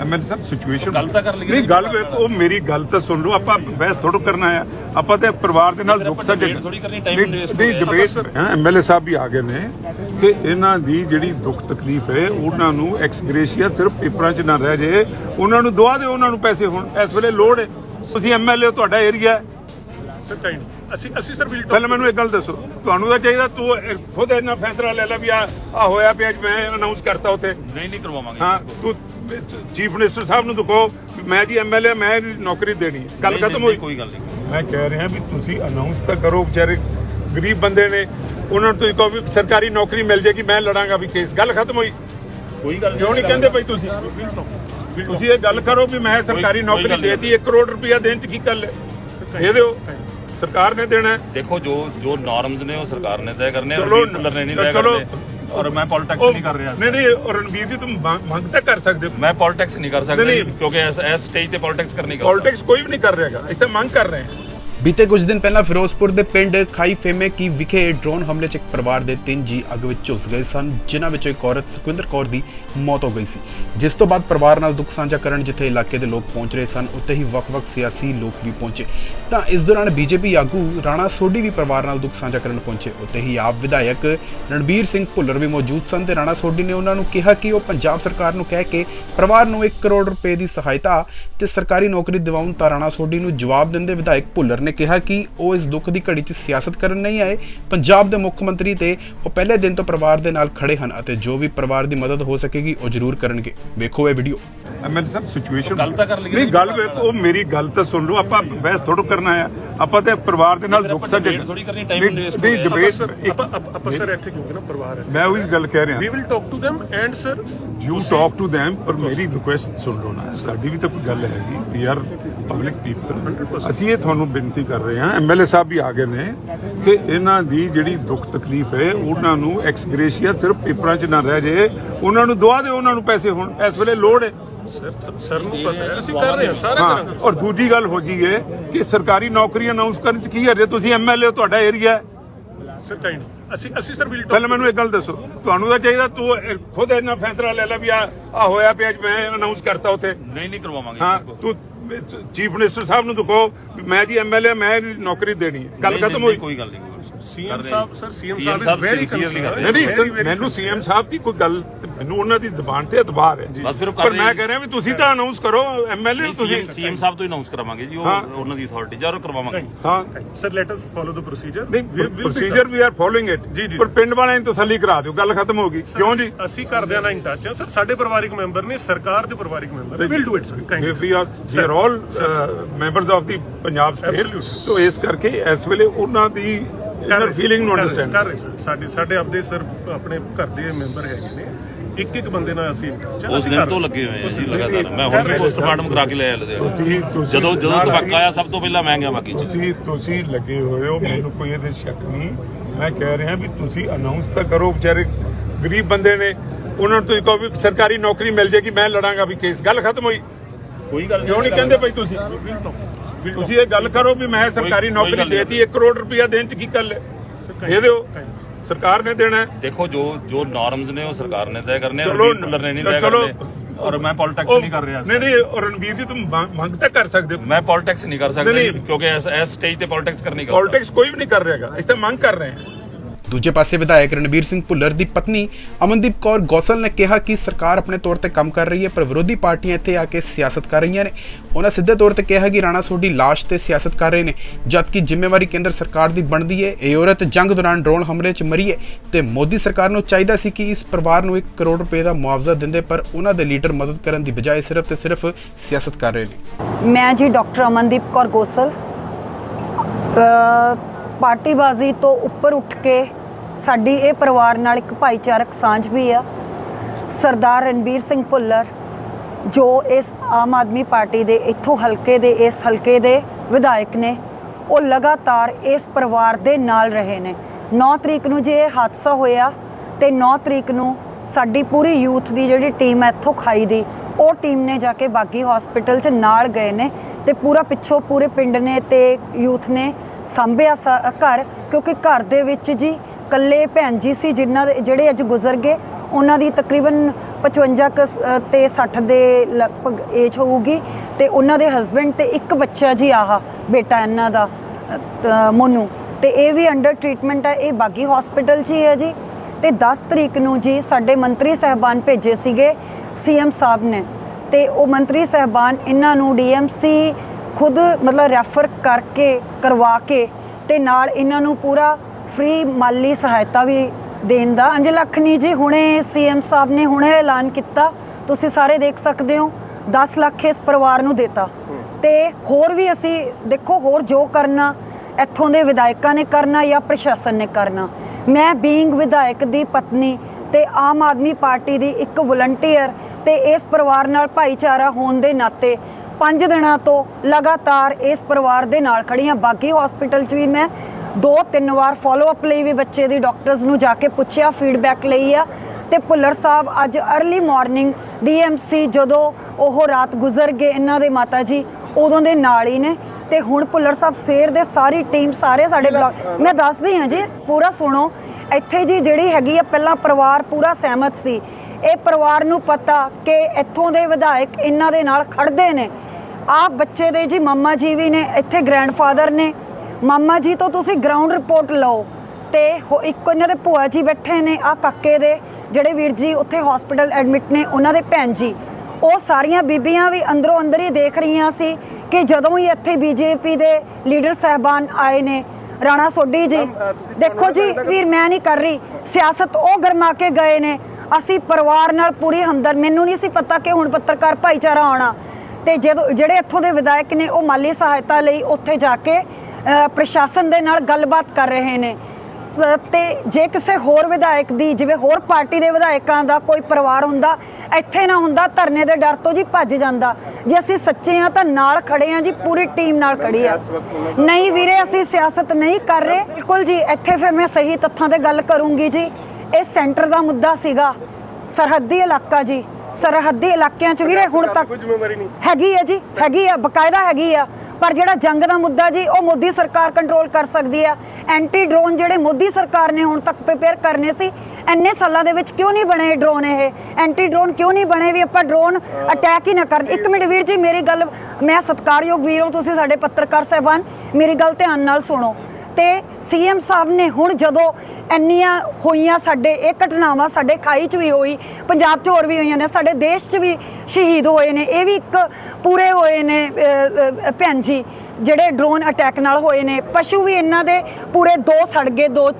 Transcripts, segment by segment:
ML ਸਾਹਿਬ situation ਗੱਲ ਤਾਂ ਕਰ ਲਈਏ। ਨਹੀਂ ਗੱਲ ਉਹ ਮੇਰੀ ਗੱਲ ਤਾਂ ਸੁਣ ਲਓ ਆਪਾਂ ਬਹਿਸ ਥੋੜੋ ਕਰਨਾ ਆ। ਆਪਾਂ ਤੇ ਪਰਿਵਾਰ ਦੇ ਨਾਲ ਦੁੱਖ ਕਰਨੀ, time ਨਹੀਂ। ਡਿਬੇਟ ਐਮਐਲਏ ਸਾਹਿਬ ਵੀ ਆ ਗਏ ਨੇ ਕਿ ਇਹਨਾਂ ਦੀ ਜਿਹੜੀ ਦੁੱਖ ਤਕਲੀਫ ਹੈ ਉਹਨਾਂ ਨੂੰ ਐਕਸਗ੍ਰੇਸ਼ੀਆ ਸਿਰਫ ਪੇਪਰਾਂ 'ਚ ਨਾ ਰਹਿ ਜੇ। ਉਹਨਾਂ ਨੂੰ ਦਵਾ ਦਿਓ ਉਹਨਾਂ ਨੂੰ ਪੈਸੇ ਹੁਣ। ਇਸ ਵੇਲੇ ਲੋੜ ਹੈ। ਤੁਸੀਂ ਐਮਐਲਏ ਤੁਹਾਡਾ ਏਰੀਆ ਹੈ। ਸਰ ਅਸੀਂ ਅਸੀਂ ਸਰ ਵਿਲ ਪਹਿਲਾਂ ਮੈਨੂੰ ਇੱਕ ਗੱਲ ਦੱਸੋ। ਤੁਹਾਨੂੰ ਤਾਂ ਚਾਹੀਦਾ ਤੂੰ ਖੁਦ ਇਹਨਾਂ ਫੈਸਲਾ ਲੈ ਲੈ ਵੀ ਆ ਆ ਹੋਇਆ ਪਿਆ ਅੱਜ ਮੈਂ ਅਨਾਉਂਸ ਕਰਤਾ ਉੱਥੇ। ਨਹੀਂ ਨਹੀਂ ਕਰਵਾਵਾਂਗੇ। ਹਾਂ ਤੂੰ ਚੀਫ ਮਿਨਿਸਟਰ ਸਾਹਿਬ ਨੂੰ ਦਿਖੋ ਵੀ ਮੈਂ ਜੀ ਐਮਐਲਏ ਮੈਂ ਨੌਕਰੀ ਦੇਣੀ ਹੈ। ਗੱਲ ਖਤਮ ਹੋਈ। ਕੋਈ ਗੱਲ ਨਹੀਂ। ਮੈਂ ਕਹਿ ਰਿਹਾ ਵੀ ਤੁਸੀਂ ਅਨਾਉਂਸ ਤਾਂ ਕਰੋ ਵਿਚਾਰੇ ਗਰੀਬ ਬੰਦੇ ਨੇ। ਉਹਨਾਂ ਨੂੰ ਤੁਸੀਂ ਕਹੋ ਵੀ ਸਰਕਾਰੀ ਨੌਕਰੀ ਮਿਲ ਜੇਗੀ ਮੈਂ ਲੜਾਂਗਾ ਵੀ ਕੇਸ ਗੱਲ ਖਤਮ ਹੋਈ। ਕੋਈ ਗੱਲ ਕਿਉਂ ਨਹੀਂ ਕਹਿੰਦੇ ਭਾਈ ਤੁਸੀਂ? ਤੁਸੀਂ ਇਹ ਗੱਲ ਕਰੋ ਵੀ ਮੈਂ ਸਰਕਾਰੀ ਨੌਕਰੀ ਨਹੀਂ। ਦੇਤੀ 1 ਕਰੋੜ ਰੁਪਇਆ ਦੇਣ ਚ ਕੀ ਗੱਲ ਹੈ? ਦੇ ਦਿਓ। ਸਰਕਾਰ। ਨੇ ਦੇਣਾ ਦੇਖੋ ਜੋ ਜੋ ਨਾਰਮਸ ਨੇ ਉਹ ਸਰਕਾਰ ਨੇ ਤੈਅ ਕਰਨੇ ਆ ਨੇ ਨਹੀਂ ਤੈਅ ਚਲੋ। ਕਰਨੇ। ਔਰ ਮੈਂ ਪੋਲਿਟਿਕਸ ਨਹੀਂ ਕਰ ਰਿਹਾ ਨਹੀਂ ਨਹੀਂ ਰਣਵੀਰ ਜੀ ਤੁਮ ਮੰਗ ਤਾਂ ਕਰ ਸਕਦੇ ਹੋ। ਮੈਂ ਪੋਲਿਟਿਕਸ ਨਹੀਂ ਕਰ ਸਕਦਾ ਕਿਉਂਕਿ ਇਸ ਇਸ ਸਟੇਜ ਤੇ ਪੋਲਿਟਿਕਸ ਕਰਨੀ ਕਰ ਪੋਲਿਟਿਕਸ ਕੋਈ ਵੀ ਨਹੀਂ ਕਰ ਰਿਹਾਗਾ ਅਸੀਂ ਤਾਂ ਮੰਗ ਕਰ ਰਹੇ ਹਾਂ। ਬੀਤੇ ਕੁਝ ਦਿਨ ਪਹਿਲਾਂ ਫਿਰੋਜ਼ਪੁਰ ਦੇ ਪਿੰਡ ਖਾਈ ਫੇਮੇ ਕੀ ਵਿਖੇ ਡਰੋਨ ਹਮਲੇ 'ਚ ਇੱਕ ਪਰਿਵਾਰ ਦੇ ਤਿੰਨ ਜੀ ਅੱਗ ਵਿੱਚ ਝੁਲਸ ਗਏ ਸਨ, ਜਿਨ੍ਹਾਂ ਵਿੱਚੋਂ ਇੱਕ ਔਰਤ ਸੁਖਵਿੰਦਰ ਕੌਰ ਦੀ ਮੌਤ ਹੋ ਗਈ ਸੀ। ਜਿਸ ਤੋਂ ਬਾਅਦ ਪਰਿਵਾਰ ਨਾਲ ਦੁੱਖ ਸਾਂਝਾ ਕਰਨ ਜਿੱਥੇ ਇਲਾਕੇ ਦੇ ਲੋਕ ਪਹੁੰਚ ਰਹੇ ਸਨ, ਉੱਥੇ ਹੀ ਵੱਖ-ਵੱਖ ਸਿਆਸੀ ਲੋਕ ਵੀ ਪਹੁੰਚੇ। ਤਾਂ ਇਸ ਦੌਰਾਨ ਬੀਜੇਪੀ ਆਗੂ ਰਾਣਾ ਸੋਢੀ ਵੀ ਪਰਿਵਾਰ ਨਾਲ ਦੁੱਖ ਸਾਂਝਾ ਕਰਨ ਪਹੁੰਚੇ। ਉੱਥੇ ਹੀ ਆਪ ਵਿਧਾਇਕ ਰਣਬੀਰ ਸਿੰਘ ਭੁੱਲਰ ਵੀ ਮੌਜੂਦ ਸਨ ਤੇ ਰਾਣਾ ਸੋਢੀ ਨੇ ਉਹਨਾਂ ਨੂੰ ਕਿਹਾ ਕਿ ਉਹ ਪੰਜਾਬ ਸਰਕਾਰ ਨੂੰ ਕਹਿ ਕੇ ਪਰਿਵਾਰ ਨੂੰ 1 ਕਰੋੜ ਰੁਪਏ ਦੀ ਸਹਾਇਤਾ ਤੇ ਸਰਕਾਰੀ ਨੌਕਰੀ ਦਿਵਾਉਣ ਤਾਂ ਰਾਣਾ ਸੋਢੀ ਨੂੰ ਜਵਾਬ ਦਿੰਦੇ ਵਿਧਾਇਕ ਭੁੱਲਰ ਨੇ ਕਿਹਾ ਕਿ ਉਹ ਇਸ ਦੁੱਖ ਦੀ ਘੜੀ 'ਚ ਸਿਆਸਤ ਕਰਨ ਨਹੀਂ ਆਏ। ਪੰਜਾਬ ਦੇ ਮੁੱਖ ਮੰਤਰੀ ਤੇ ਉਹ ਪਹਿਲੇ ਦਿਨ ਤੋਂ ਪਰਿਵਾਰ ਦੇ ਨਾਲ ਖੜੇ ਹਨ ਅਤੇ ਜੋ ਵੀ ਪਰਿਵਾਰ ਦੀ ਮਦਦ ਹੋ ਸਕੇਗੀ ਉਹ ਜ਼ਰੂਰ ਕਰਨਗੇ। ਵੇਖੋ ਇਹ ਵੀਡੀਓ ਐਮਐਲ ਸਾਹਿਬ ਸਿਚੁਏਸ਼ਨ ਗੱਲ ਤਾਂ ਕਰ ਲਈਏ। ਨਹੀਂ ਗੱਲ ਉਹ ਮੇਰੀ ਗੱਲ ਤਾਂ ਸੁਣ ਲਓ ਆਪਾਂ ਬਹਿਸ ਥੋੜੋ ਕਰਨਾ ਆ। ਆਪਾਂ ਤੇ ਪਰਿਵਾਰ ਦੇ ਨਾਲ ਦੁੱਖ debate ਥੋੜ੍ਹੀ ਕਰਨੀ, ਨਹੀਂ, waste ਨਹੀਂ ਸਰ ਆਪਾਂ- ਆਪਾਂ ਸਰ ਇੱਥੇ ਕਿਉਂਕਿ ਨਾ ਪਰਿਵਾਰ ਹੈ। ਮੈਂ ਉਹੀ ਗੱਲ ਕਹਿ ਰਿਹਾ। We will talk to them and sir you talk to them ਪਰ ਮੇਰੀ ਰਿਕੁਐਸਟ ਸੁਣ ਲਓ ਨਾ। ਸਾਡੀ ਵੀ ਤਾਂ ਕੋਈ ਗੱਲ ਹੈਗੀ। ਵੀ ਆਰ ਪਬਲਿਕ ਪੀਪਲ ਅਸੀਂ ਇਹ ਤੁਹਾਨੂੰ ਬੇਨਤੀ ਕਰ ਰਹੇ ਹਾਂ ਐਮਐਲਏ ਸਾਹਿਬ ਵੀ ਆ ਗਏ ਨੇ ਕਿ ਇਹਨਾਂ ਦੀ ਜਿਹੜੀ ਦੁੱਖ ਤਕਲੀਫ ਹੈ ਉਹਨਾਂ ਨੂੰ ਐਕਸਗ੍ਰੇਸ਼ੀਆ ਸਿਰਫ ਪੇਪਰਾਂ 'ਚ ਨਾ ਰਹਿ ਜੇ ਉਹਨਾਂ ਨੂੰ ਦਵਾ ਦਿਓ ਉਹਨਾਂ ਨੂੰ ਪੈਸੇ ਹੁਣ। ਇਸ ਵੇਲੇ ਲੋੜ ਹੈ। ਸਰ ਸਰ ਨੂੰ ਪਤਾ ਹੈ ਅਸੀਂ ਕਰ ਰਹੇ ਹਾਂ ਸਾਰੇ ਹਾਂ ਕਰਾਂਗੇ ਔਰ ਦੂਜੀ ਗੱਲ ਹੋ ਗਈ ਹੈ ਕਿ ਸਰਕਾਰੀ ਨੌਕਰੀ ਅਨਾਉਂਸ ਕਰਨ 'ਚ ਕੀ ਹੈ? ਜੇ ਤੁਸੀਂ ਐਮਐਲਏ ਤੁਹਾਡਾ ਏਰੀਆ ਹੈ। ਸਰ ਕਾਈਂਡ ਅਸੀਂ ਅਸੀਂ ਸਰ ਵਿਲ ਪਹਿਲਾਂ ਮੈਨੂੰ ਇੱਕ ਗੱਲ ਦੱਸੋ। ਤੁਹਾਨੂੰ ਤਾਂ ਚਾਹੀਦਾ ਤੂੰ ਇਹ ਖੁਦ ਇਹਨਾਂ ਫੈਸਲਾ ਲੈ ਲੈ ਵੀ ਆ ਆ ਹੋਇਆ ਪਿਆ ਅੱਜ ਮੈਂ ਅਨਾਉਂਸ ਕਰਤਾ ਉੱਥੇ। ਨਹੀਂ ਨਹੀਂ ਕਰਵਾਵਾਂਗੇ ਹਾਂ ਤੂੰ ਚੀਫ ਮਿਨਿਸਟਰ ਸਾਹਿਬ ਨੂੰ ਦਿਖੋ ਵੀ ਮੈਂ ਜੀ ਐਮਐਲਏ ਮੈਂ ਇਹਦੀ ਨੌਕਰੀ ਦੇਣੀ ਹੈ। ਗੱਲ ਨਹੀਂ, ਖਤਮ ਨਹੀਂ, ਹੋਈ। ਕੋਈ ਗੱਲ ਨਹੀਂ ਸੀਐਮ ਸਾਹਿਬ ਸਰ ਸੀਐਮ ਸਾਹਿਬ ਇਜ਼ ਵੈਰੀ ਕਰ ਰਹੇ ਨਹੀਂ ਨਹੀਂ ਸਰ, ਮੈਨੂੰ ਸੀਐਮ ਸਾਹਿਬ ਦੀ ਕੋਈ ਗੱਲ ਮੈਨੂੰ ਉਹਨਾਂ ਦੀ ਜ਼ੁਬਾਨ ਤੇ ਇਤਬਾਰ ਹੈ। ਬਸ ਫਿਰ ਉਹ ਕਰ ਪਰ ਰਹੇ ਮੈਂ। ਕਹਿ ਰਿਹਾ ਵੀ ਤੁਸੀਂ ਤਾਂ ਅਨਾਉਂਸ ਕਰੋ ਐਮਐਲਏ ਤੁਸੀਂ ਸੀਐਮ ਸਾਹਿਬ ਤੋਂ ਹੀ ਅਨਾਉਂਸ ਕਰਾਵਾਂਗੇ ਜੀ ਉਹ ਹਾਂ। ਉਹਨਾਂ ਦੀ ਅਥਾਰਟੀ ਜਰੂਰ ਕਰਵਾਵਾਂਗੇ। ਹਾਂ। Sir let us follow the procedure ਨਹੀਂ procedure we are following it ਜੀ, ਜੀ, ਪਰ। ਪਿੰਡ ਵਾਲਿਆਂ ਨੂੰ ਤਸੱਲੀ ਕਰਾ ਦਿਓ ਗੱਲ ਖਤਮ ਹੋ ਗਈ। ਕਿਉਂ ਜੀ? ਅਸੀਂ ਕਰਦਿਆਂ ਨਾਲ ਇਨ ਟੱਚ ਹਾਂ। ਸਰ ਸਾਡੇ ਪਰਿਵਾਰਿਕ ਮੈਂਬਰ ਨੇ ਸਰਕਾਰ ਦੇ ਪਰਿਵਾਰਿਕ member will do it sir kind we are we are all uh, members of the Punjab state Absolutely. ਇਸ ਕਰਕੇ ਇਸ ਵੇਲੇ ਉਹਨਾਂ ਦੀ inner feeling ਨੂੰ ਕਰ ਰਹੇ ਸਰ ਸਾਡੇ ਸਾਡੇ ਆਪਦੇ ਸਰ ਆਪਣੇ ਘਰ ਦੇ ਮੈਂਬਰ ਹੈਗੇ ਨੇ। ਇੱਕ ਇੱਕ ਬੰਦੇ ਨਾਲ ਅਸੀਂ ਉਸ ਦਿਨ ਤੋਂ ਲੱਗੇ ਹੋਏ ਆ ਜੀ ਲਗਾਤਾਰ। ਮੈਂ ਹੁਣ ਵੀ ਪੋਸਟਮਾਰਟਮ ਕਰਾ ਕੇ ਲੈ ਆਇਆ ਲੁਧਿਆਣੇ ਜਦੋਂ ਜਦੋਂ ਤਬੱਕਾ ਆਇਆ ਸਭ ਤੋਂ ਪਹਿਲਾਂ ਮੈਂ ਗਿਆ ਬਾਕੀ ਚ। ਤੁਸੀਂ ਤੁਸੀਂ ਲੱਗੇ ਹੋਏ ਹੋ ਮੈਨੂੰ ਕੋਈ ਇਹਦੇ ਸ਼ੱਕ ਨਹੀਂ। ਮੈਂ ਕਹਿ ਰਿਹਾ ਵੀ ਤੁਸੀਂ ਅਨਾਉਂਸ ਤਾਂ ਕਰੋ ਵਿਚਾਰੇ ਗਰੀਬ ਬੰਦੇ ਨੇ। ਉਹਨਾਂ ਨੂੰ ਤੁਸੀਂ ਕਹੋ ਵੀ ਸਰਕਾਰੀ ਨੌਕਰੀ ਮਿਲ ਜੇਗੀ ਮੈਂ ਲੜਾਂਗਾ ਵੀ ਕੇਸ ਗੱਲ ਖਤਮ ਹੋਈ। ਕੋਈ ਗੱਲ ਕਿਉਂ ਨਹੀਂ ਕਹਿੰਦੇ ਭਾਈ ਤੁਸੀਂ? ਤੁਸੀਂ ਇਹ ਗੱਲ ਕਰੋ ਵੀ ਮੈਂ ਸਰਕਾਰੀ ਨੌਕਰੀ। ਦੇਤੀ 1 ਕਰੋੜ ਰੁਪਇਆ ਦੇਣ ਚ ਕੀ ਗੱਲ ਹੈ? ਦੇ ਦਿਓ। ਸਰਕਾਰ ਨੇ ਦੇਣਾ ਦੇਖੋ ਜੋ ਜੋ ਨਾਰਮਸ ਨੇ ਉਹ ਸਰਕਾਰ ਨੇ ਤੈਅ ਕਰਨੇ ਆ ਚਲੋ, ਭੁੱਲਰ ਨੇ ਨਹੀਂ ਤੈਅ ਚਲੋ। ਕਰਨੇ। ਔਰ ਮੈਂ ਪੋਲਿਟਿਕਸ ਨਹੀਂ ਕਰ ਰਿਹਾ ਨਹੀਂ ਨਹੀਂ ਰਣਵੀਰ ਜੀ ਤੁਮ ਮੰਗ ਤਾਂ ਕਰ ਸਕਦੇ ਹੋ। ਮੈਂ ਪੋਲਿਟਿਕਸ ਨਹੀਂ ਕਰ ਸਕਦਾ ਕਿਉਂਕਿ ਇਸ ਇਸ ਸਟੇਜ ਤੇ ਪੋਲਿਟਿਕਸ ਕਰਨੀ ਕਰ ਪੋਲਿਟਿਕਸ ਕੋਈ ਵੀ ਨਹੀਂ ਕਰ ਰਿਹਾਗਾ ਅਸੀਂ ਤਾਂ ਮੰਗ ਕਰ ਰਹੇ ਹਾਂ। ਦੂਜੇ ਪਾਸੇ ਵਿਧਾਇਕ ਰਣਬੀਰ ਸਿੰਘ ਭੁੱਲਰ ਦੀ ਪਤਨੀ ਅਮਨਦੀਪ ਕੌਰ ਗੋਸਲ ਨੇ ਕਿਹਾ ਕਿ ਸਰਕਾਰ ਆਪਣੇ ਤੌਰ ਤੇ ਕੰਮ ਕਰ ਰਹੀ ਹੈ, ਪਰ ਵਿਰੋਧੀ ਪਾਰਟੀਆਂ ਇੱਥੇ ਆ ਕੇ ਸਿਆਸਤ ਕਰ ਰਹੀਆਂ ਨੇ। ਉਹਨਾਂ ਸਿੱਧੇ ਤੌਰ ਤੇ ਕਿਹਾ ਕਿ ਰਾਣਾ ਸੋਢੀ ਲਾਸ਼ ਤੇ ਸਿਆਸਤ ਕਰ ਰਹੇ ਨੇ, ਜਦਕਿ ਜ਼ਿੰਮੇਵਾਰੀ ਕੇਂਦਰ ਸਰਕਾਰ ਦੀ ਬਣਦੀ ਹੈ ਇਹ ਔਰਤ ਜੰਗ ਦੌਰਾਨ ਡਰੋਨ ਹਮਲੇ 'ਚ ਮਰੀ ਹੈ ਤੇ ਮੋਦੀ ਸਰਕਾਰ ਨੂੰ ਚਾਹੀਦਾ ਸੀ ਕਿ ਇਸ ਪਰਿਵਾਰ ਨੂੰ 1 ਕਰੋੜ ਰੁਪਏ ਦਾ ਮੁਆਵਜ਼ਾ ਦਿੰਦੇ, ਪਰ ਉਹਨਾਂ ਦੇ ਲੀਡਰ ਮਦਦ ਕਰਨ ਦੀ ਬਜਾਏ ਸਿਰਫ ਤੇ ਸਿਰਫ ਸਿਆਸਤ ਕਰ ਰਹੇ ਨੇ। ਮੈਂ ਜੀ ਡਾਕਟਰ ਅਮਨਦੀਪ ਕੌਰ ਗੋਸਲ। ਪਾਰਟੀਬਾਜ਼ੀ ਤੋਂ ਉੱਪਰ ਉੱਠ ਕੇ ਸਾਡੀ ਇਹ ਪਰਿਵਾਰ ਨਾਲ ਇੱਕ ਭਾਈਚਾਰਕ ਸਾਂਝ ਵੀ ਆ। ਸਰਦਾਰ ਰਣਬੀਰ ਸਿੰਘ ਭੁੱਲਰ, ਜੋ ਇਸ ਆਮ ਆਦਮੀ ਪਾਰਟੀ ਦੇ ਇੱਥੋਂ ਹਲਕੇ ਦੇ, ਇਸ ਹਲਕੇ ਦੇ ਵਿਧਾਇਕ ਨੇ, ਉਹ ਲਗਾਤਾਰ ਇਸ ਪਰਿਵਾਰ ਦੇ ਨਾਲ ਰਹੇ ਨੇ। 9 ਤਰੀਕ ਨੂੰ ਜੇ ਇਹ ਹਾਦਸਾ ਹੋਇਆ, ਤੇ 9 ਤਰੀਕ ਨੂੰ ਸਾਡੀ ਪੂਰੀ ਯੂਥ ਦੀ ਜਿਹੜੀ ਟੀਮ ਹੈ ਇੱਥੋਂ ਖਾਈ ਦੀ, ਉਹ ਟੀਮ ਨੇ ਜਾ ਕੇ ਬਾਗੀ ਹਸਪੀਟਲ 'ਚ ਨਾਲ ਗਏ ਨੇ ਤੇ ਪੂਰਾ ਪਿੱਛੋਂ ਪੂਰੇ ਪਿੰਡ ਨੇ ਤੇ ਯੂਥ ਨੇ ਸਾਂਭਿਆ ਸਾ- ਘਰ ਕਿਉਂਕਿ ਘਰ ਦੇ ਵਿੱਚ ਜੀ ਕੱਲੇ ਭੈਣ ਜੀ ਸੀ ਜਿਨ੍ਹਾਂ ਦੇ ਜਿਹੜੇ ਅੱਜ ਗੁਜ਼ਰ ਗਏ ਉਹਨਾਂ ਦੀ ਤਕਰੀਬਨ 55 ਕ ਸ- ਅ, ਤੇ 60 ਦੇ ਲਗਭਗ ਏਜ ਹੋਊਗੀ ਤੇ ਉਹਨਾਂ ਦੇ ਹਸਬੰਡ ਤੇ ਇੱਕ ਬੱਚਾ ਜੀ ਆਹਾ ਬੇਟਾ ਇਹਨਾਂ ਦਾ ਅ, ਅ, ਮੋਨੂ। ਤੇ ਇਹ ਵੀ ਅੰਡਰ ਟ੍ਰੀਟਮੈਂਟ ਹੈ ਇਹ ਬਾਗੀ ਹਸਪੀਟਲ 'ਚ ਹੀ ਹੈ ਜੀ। ਤੇ 10 ਤਰੀਕ ਨੂੰ ਜੀ ਸਾਡੇ ਮੰਤਰੀ ਸਹਿਬਾਨ ਭੇਜੇ ਸੀਗੇ ਸੀਐਮ ਸਾਹਿਬ ਨੇ। ਤੇ ਉਹ ਮੰਤਰੀ ਸਹਿਬਾਨ ਇਹਨਾਂ ਨੂੰ ਡੀਐਮਸੀ ਖੁਦ ਮਤਲਬ ਰੈਫਰ ਕਰਕੇ ਕਰਵਾ ਕੇ ਤੇ ਨਾਲ ਇਹਨਾਂ ਨੂੰ ਪੂਰਾ ਫ੍ਰੀ ਮਾਲੀ ਸਹਾਇਤਾ ਵੀ ਦੇਣ ਦਾ। 5 ਲੱਖ ਨਹੀਂ ਜੀ, ਹੁਣੇ ਸੀਐਮ ਸਾਹਿਬ ਨੇ ਹੁਣੇ ਐਲਾਨ ਕੀਤਾ। ਤੁਸੀਂ ਸਾਰੇ ਦੇਖ ਸਕਦੇ ਹੋ 10 ਲੱਖ ਇਸ ਪਰਿਵਾਰ ਨੂੰ ਦਿੱਤਾ। ਤੇ ਹੋਰ ਵੀ ਅਸੀਂ ਦੇਖੋ, ਹੋਰ ਜੋ ਕਰਨਾ, ਇੱਥੋਂ ਦੇ ਵਿਧਾਇਕਾਂ ਨੇ ਕਰਨਾ ਜਾਂ ਪ੍ਰਸ਼ਾਸਨ ਨੇ ਕਰਨਾ। ਮੈਂ ਬੀਇੰਗ ਵਿਧਾਇਕ ਦੀ ਪਤਨੀ ਤੇ ਆਮ ਆਦਮੀ ਪਾਰਟੀ ਦੀ ਇੱਕ ਵਲੰਟੀਅਰ ਤੇ ਇਸ ਪਰਿਵਾਰ ਨਾਲ ਭਾਈਚਾਰਾ ਹੋਣ ਦੇ ਨਾਤੇ ਪੰਜ ਦਿਨਾਂ ਤੋਂ ਲਗਾਤਾਰ ਇਸ ਪਰਿਵਾਰ ਦੇ ਨਾਲ ਖੜੀ ਹਾਂ ਬਾਕੀ ਹਸਪੀਟਲ 'ਚ ਵੀ ਮੈਂ ਦੋ ਤਿੰਨ ਵਾਰ ਫਾਲੋ ਅਪ ਲਈ ਵੀ ਬੱਚੇ ਦੀ ਡਾਕਟਰਸ ਨੂੰ ਜਾ ਕੇ ਪੁੱਛਿਆ ਫੀਡਬੈਕ ਲਈ ਆ। ਤੇ ਭੁੱਲਰ ਸਾਹਿਬ ਅੱਜ अर्ਲੀ ਮਾਰਨਿੰਗ ਡੀਐਮਸੀ ਜਦੋਂ ਉਹ ਰਾਤ ਗੁਜ਼ਰ ਗਏ ਇਹਨਾਂ ਦੇ ਮਾਤਾ ਜੀ ਉਦੋਂ ਦੇ ਨਾਲ ਹੀ ਨੇ। ਤੇ ਹੁਣ ਭੁੱਲਰ ਸਾਹਿਬ ਸਵੇਰ ਦੇ ਸਾਰੀ ਟੀਮ ਸਾਰੇ ਸਾਡੇ ਬਲਾਕ ਮੈਂ ਦੱਸਦੀ ਹਾਂ ਜੀ ਪੂਰਾ ਸੁਣੋ। ਇੱਥੇ ਜੀ ਜਿਹੜੀ ਹੈਗੀ ਆ ਪਹਿਲਾਂ ਪਰਿਵਾਰ ਪੂਰਾ ਸਹਿਮਤ ਸੀ। ਇਹ ਪਰਿਵਾਰ ਨੂੰ ਪਤਾ ਕਿ ਇੱਥੋਂ ਦੇ ਵਿਧਾਇਕ ਇਹਨਾਂ ਦੇ ਨਾਲ ਖੜਦੇ ਨੇ। ਆਪ ਬੱਚੇ ਦੇ ਜੀ ਮੰਮਾ ਜੀ ਵੀ ਨੇ ਇੱਥੇ ਗ੍ਰੈਂਡਫਾਦਰ ਨੇ। ਮਾਮਾ ਜੀ ਤੋਂ ਤੁਸੀਂ ਗਰਾਊਂਡ ਰਿਪੋਰਟ ਲਓ ਤੇ ਇੱਕ ਇਹਨਾਂ ਦੇ ਭੂਆ ਜੀ ਬੈਠੇ ਨੇ ਆ ਕਾਕੇ ਦੇ ਜਿਹੜੇ ਵੀਰ ਜੀ ਉੱਥੇ ਹਸਪੀਟਲ ਐਡਮਿਟ ਨੇ ਉਹਨਾਂ ਦੇ ਭੈਣ ਜੀ। ਉਹ ਸਾਰੀਆਂ ਬੀਬੀਆਂ ਵੀ ਅੰਦਰੋਂ ਅੰਦਰ ਹੀ ਦੇਖ ਰਹੀਆਂ ਸੀ ਕਿ ਜਦੋਂ ਹੀ ਇੱਥੇ ਬੀਜੇਪੀ ਦੇ ਲੀਡਰ ਸਹਿਬਾਨ ਆਏ ਨੇ ਰਾਣਾ ਸੋਢੀ ਜੀ। ਦੇਖੋ ਜੀ ਵੀਰ ਮੈਂ ਨਹੀਂ ਕਰ ਰਹੀ। ਸਿਆਸਤ ਉਹ ਗਰਮਾ ਕੇ ਗਏ ਨੇ ਅਸੀਂ ਪਰਿਵਾਰ ਨਾਲ ਪੂਰੀ ਹਮਦਰ ਮੈਨੂੰ ਨਹੀਂ ਸੀ ਪਤਾ ਕਿ ਹੁਣ ਪੱਤਰਕਾਰ ਭਾਈਚਾਰਾ ਆਉਣਾ। ਤੇ ਜਦੋਂ ਜਿਹੜੇ ਇੱਥੋਂ ਦੇ ਵਿਧਾਇਕ ਨੇ, ਉਹ ਮਾਲੀ ਸਹਾਇਤਾ ਲਈ ਉੱਥੇ ਜਾ ਕੇ ਪ੍ਰਸ਼ਾਸਨ ਦੇ ਨਾਲ ਗੱਲਬਾਤ ਕਰ ਰਹੇ ਨੇ। ਸ- ਤੇ ਜੇ ਕਿਸੇ ਹੋਰ ਵਿਧਾਇਕ ਦੀ, ਜਿਵੇਂ ਹੋਰ ਪਾਰਟੀ ਦੇ ਵਿਧਾਇਕਾਂ ਦਾ ਕੋਈ ਪਰਿਵਾਰ ਹੁੰਦਾ, ਇੱਥੇ ਨਾ ਹੁੰਦਾ, ਧਰਨੇ ਦੇ ਡਰ ਤੋਂ ਜੀ ਭੱਜ ਜਾਂਦਾ। ਜੇ ਅਸੀਂ ਸੱਚੇ ਆ ਤਾਂ ਨਾਲ ਖੜੇ ਆ ਜੀ, ਪੂਰੀ ਟੀਮ ਨਾਲ ਖੜੀ ਆ ਨਹੀਂ ਵੀਰੇ, ਅਸੀਂ ਸਿਆਸਤ ਨਹੀਂ ਕਰ ਰਹੇ। ਬਿਲਕੁਲ ਜੀ, ਇੱਥੇ ਫਿਰ ਮੈਂ ਸਹੀ ਤੱਥਾਂ ਤੇ ਗੱਲ ਕਰੂੰਗੀ ਜੀ। ਇਹ ਸੈਂਟਰ ਦਾ ਮੁੱਦਾ ਸੀਗਾ। ਸਰਹੱਦੀ ਇਲਾਕਾ ਜੀ। ਸਰਹੱਦੀ ਇਲਾਕਿਆਂ 'ਚ ਵੀਰੇ ਹੁਣ ਤੱਕ ਕੋਈ ਜ਼ਿੰਮੇਵਾਰੀ ਨਹੀਂ। ਹੈਗੀ ਹੈ ਜੀ ਹੈਗੀ ਆ ਬਕਾਇਦਾ ਹੈਗੀ ਆ ਪਰ ਜਿਹੜਾ ਜੰਗ ਦਾ ਮੁੱਦਾ ਜੀ ਉਹ ਮੋਦੀ ਸਰਕਾਰ ਕੰਟਰੋਲ ਕਰ ਸਕਦੀ ਆ ਐਂਟੀ ਡਰੋਨ ਜਿਹੜੇ ਮੋਦੀ ਸਰਕਾਰ ਨੇ ਹੁਣ ਤੱਕ ਪ੍ਰਿਪੇਅਰ ਕਰਨੇ ਸੀ ਇੰਨੇ ਸਾਲਾਂ ਦੇ ਵਿੱਚ ਕਿਉਂ ਨਹੀਂ ਬਣੇ ਡਰੋਨ ਇਹ? ਐਂਟੀ ਡਰੋਨ ਕਿਉਂ ਨਹੀਂ ਬਣੇ ਵੀ ਆਪਾਂ ਡਰੋਨ ਅਟੈਕ ਹੀ ਨਾ ਕਰਨ? ਇੱਕ ਮਿੰਟ ਵੀਰ ਜੀ ਮੇਰੀ ਗੱਲ ਮੈਂ ਸਤਿਕਾਰਯੋਗ ਵੀਰ ਹਾਂ ਤੁਸੀਂ ਸਾਡੇ ਪੱਤਰਕਾਰ ਸਹਿਬਾਨ ਮੇਰੀ ਗੱਲ ਧਿਆਨ ਨਾਲ ਸੁਣੋ। ਤੇ ਸੀਐਮ ਸਾਹਿਬ ਨੇ ਹੁਣ ਜਦੋਂ ਇੰਨੀਆਂ ਹੋਈਆਂ ਸਾਡੇ, ਇਹ ਘਟਨਾਵਾਂ ਸਾਡੇ ਖਾਈ 'ਚ ਵੀ ਹੋਈ, ਪੰਜਾਬ 'ਚ ਹੋਰ ਵੀ ਹੋਈਆਂ ਨੇ, ਸਾਡੇ ਦੇਸ਼ 'ਚ ਵੀ ਸ਼ਹੀਦ ਹੋਏ ਨੇ, ਇਹ ਵੀ ਇੱਕ ਪੂਰੇ ਹੋਏ ਨੇ ਭੈਣ ਜੀ, ਜਿਹੜੇ ਡਰੋਨ ਅਟੈਕ ਨਾਲ ਹੋਏ ਨੇ। ਪਸ਼ੂ ਵੀ ਇਹਨਾਂ ਦੇ ਪੂਰੇ ਦੋ ਸੜ ਗਏ, ਦੋ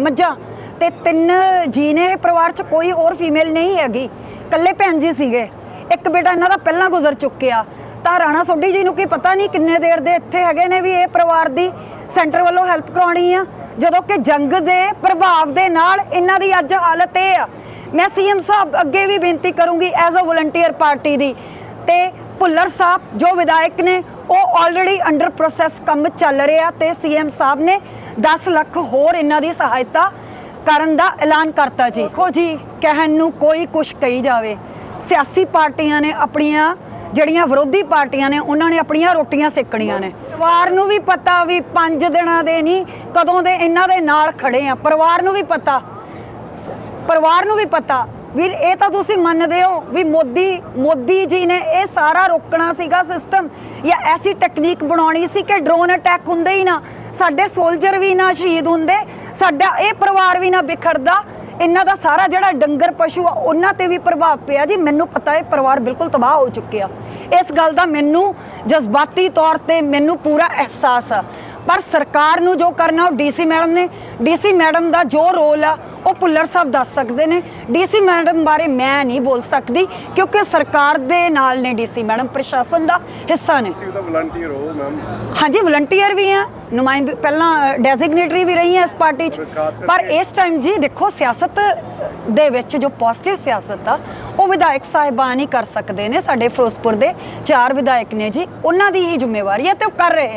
ਮੱਝਾਂ। ਤੇ ਤਿੰਨ ਜੀ ਨੇ ਪਰਿਵਾਰ 'ਚ ਕੋਈ ਹੋਰ ਫੀਮੇਲ ਨਹੀਂ ਹੈਗੀ। ਇਕੱਲੇ ਭੈਣ ਜੀ ਸੀਗੇ। ਇੱਕ ਬੇਟਾ ਇਹਨਾਂ ਦਾ ਪਹਿਲਾਂ ਗੁਜ਼ਰ ਚੁੱਕਿਆ। ਤਾਂ ਰਾਣਾ ਸੋਢੀ ਜੀ ਨੂੰ ਕੀ ਪਤਾ ਨਹੀਂ ਕਿੰਨੇ ਦੇਰ ਦੇ ਇੱਥੇ ਹੈਗੇ ਨੇ ਵੀ ਇਹ ਪਰਿਵਾਰ ਦੀ ਸੈਂਟਰ ਵੱਲੋਂ ਹੈਲਪ ਕਰਾਉਣੀ ਆ? ਜਦੋਂ ਕਿ ਜੰਗ ਦੇ ਪ੍ਰਭਾਵ ਦੇ ਨਾਲ ਇਹਨਾਂ ਦੀ ਅੱਜ ਹਾਲਤ ਇਹ ਆ। ਮੈਂ ਸੀਐਮ ਸਾਹਿਬ ਅੱਗੇ ਵੀ ਬੇਨਤੀ ਕਰੂੰਗੀ ਐਜ਼ ਅ ਵਲੰਟੀਅਰ ਪਾਰਟੀ ਦੀ। ਤੇ ਭੁੱਲਰ ਸਾਹਿਬ, ਜੋ ਵਿਧਾਇਕ ਨੇ, ਉਹ ਆਲਰੇਡੀ ਅੰਡਰ ਪ੍ਰੋਸੈਸ ਕੰਮ ਚੱਲ ਰਿਹਾ ਤੇ ਸੀਐਮ ਸਾਹਿਬ ਨੇ 10 ਲੱਖ ਹੋਰ ਇਹਨਾਂ ਦੀ ਸਹਾਇਤਾ ਕਰਨ ਦਾ ਐਲਾਨ ਕਰਤਾ ਜੀ। ਦੇਖੋ ਜੀ, ਕਹਿਣ ਨੂੰ ਕੋਈ ਕੁਛ ਕਹੀ ਜਾਵੇ। ਸਿਆਸੀ ਪਾਰਟੀਆਂ ਨੇ ਆਪਣੀਆਂ ਜਿਹੜੀਆਂ ਵਿਰੋਧੀ ਪਾਰਟੀਆਂ ਨੇ, ਉਹਨਾਂ ਨੇ ਆਪਣੀਆਂ ਰੋਟੀਆਂ ਸੇਕਣੀਆਂ ਨੇ। ਪਰਿਵਾਰ ਨੂੰ ਵੀ ਪਤਾ ਵੀ 5 ਦਿਨਾਂ ਦੇ ਨਹੀਂ, ਕਦੋਂ ਦੇ ਇਹਨਾਂ ਦੇ ਨਾਲ ਖੜੇ ਆ। ਪਰਿਵਾਰ ਨੂੰ ਵੀ ਪਤਾ। ਪਰਿਵਾਰ ਨੂੰ ਵੀ ਪਤਾ। ਵੀਰ, ਇਹ ਤਾਂ ਤੁਸੀਂ ਮੰਨਦੇ ਹੋ ਵੀ ਮੋਦੀ ਮੋਦੀ ਜੀ ਨੇ ਇਹ ਸਾਰਾ ਰੋਕਣਾ ਸੀਗਾ ਸਿਸਟਮ ਜਾਂ ਐਸੀ ਟੈਕਨੀਕ ਬਣਾਉਣੀ ਸੀ ਕਿ ਡਰੋਨ ਅਟੈਕ ਹੁੰਦੇ ਹੀ ਨਾ। ਸਾਡੇ ਸੋਲਜਰ ਵੀ ਨਾ ਸ਼ਹੀਦ ਹੁੰਦੇ, ਸਾਡਾ ਇਹ ਪਰਿਵਾਰ ਵੀ ਨਾ ਵਿਖੜਦਾ। ਇਹਨਾਂ ਦਾ ਸਾਰਾ ਜਿਹੜਾ ਡੰਗਰ ਪਸ਼ੂ ਆ, ਉਹਨਾਂ ਤੇ ਵੀ ਪ੍ਰਭਾਵ ਪਿਆ ਜੀ। ਮੈਨੂੰ ਪਤਾ ਹੈ ਪਰਿਵਾਰ ਬਿਲਕੁਲ ਤਬਾਹ ਹੋ ਚੁੱਕੇ ਆ। ਇਸ ਗੱਲ ਦਾ ਮੈਨੂੰ ਜਜ਼ਬਾਤੀ ਤੌਰ ਤੇ ਮੈਨੂੰ ਪੂਰਾ ਅਹਿਸਾਸ ਆ। ਪਰ ਸਰਕਾਰ ਨੂੰ ਜੋ ਕਰਨਾ, ਉਹ ਡੀਸੀ ਮੈਡਮ ਨੇ, ਡੀਸੀ ਮੈਡਮ ਦਾ ਜੋ ਰੋਲ ਆ ਉਹ ਭੁੱਲਰ ਸਾਹਿਬ ਦੱਸ ਸਕਦੇ ਨੇ। ਡੀਸੀ ਮੈਡਮ ਬਾਰੇ ਮੈਂ ਨਹੀਂ ਬੋਲ ਸਕਦੀ ਕਿਉਂਕਿ ਸਰਕਾਰ ਦੇ ਨਾਲ ਨੇ ਡੀਸੀ ਮੈਡਮ ਪ੍ਰਸ਼ਾਸਨ ਦਾ ਹਿੱਸਾ ਨੇ। ਤੁਸੀਂ ਉਹਦਾ ਵਲੰਟੀਅਰ ਹੋ ਮੈਮ ਹਾਂਜੀ ਵਲੰਟੀਅਰ ਵੀ ਆ ਨੁਮਾਇੰਦ ਪਹਿਲਾਂ ਡੈਜ਼ਿਗਨੇਟਰੀ ਵੀ ਰਹੀ ਆ ਇਸ ਪਾਰਟੀ 'ਚ। ਪਰ ਇਸ ਟਾਈਮ ਜੀ ਦੇਖੋ ਸਿਆਸਤ ਦੇ ਵਿੱਚ ਜੋ ਪੋਜ਼ਿਟਿਵ ਸਿਆਸਤ ਆ ਉਹ ਵਿਧਾਇਕ ਸਾਹਿਬਾਨ ਹੀ ਕਰ ਸਕਦੇ ਨੇ ਸਾਡੇ ਫਿਰੋਜ਼ਪੁਰ ਦੇ। ਚਾਰ ਵਿਧਾਇਕ ਨੇ ਜੀ ਉਹਨਾਂ ਦੀ ਹੀ ਜ਼ਿੰਮੇਵਾਰੀ ਹੈ ਤੇ ਉਹ ਕਰ ਰਹੇ ਨੇ।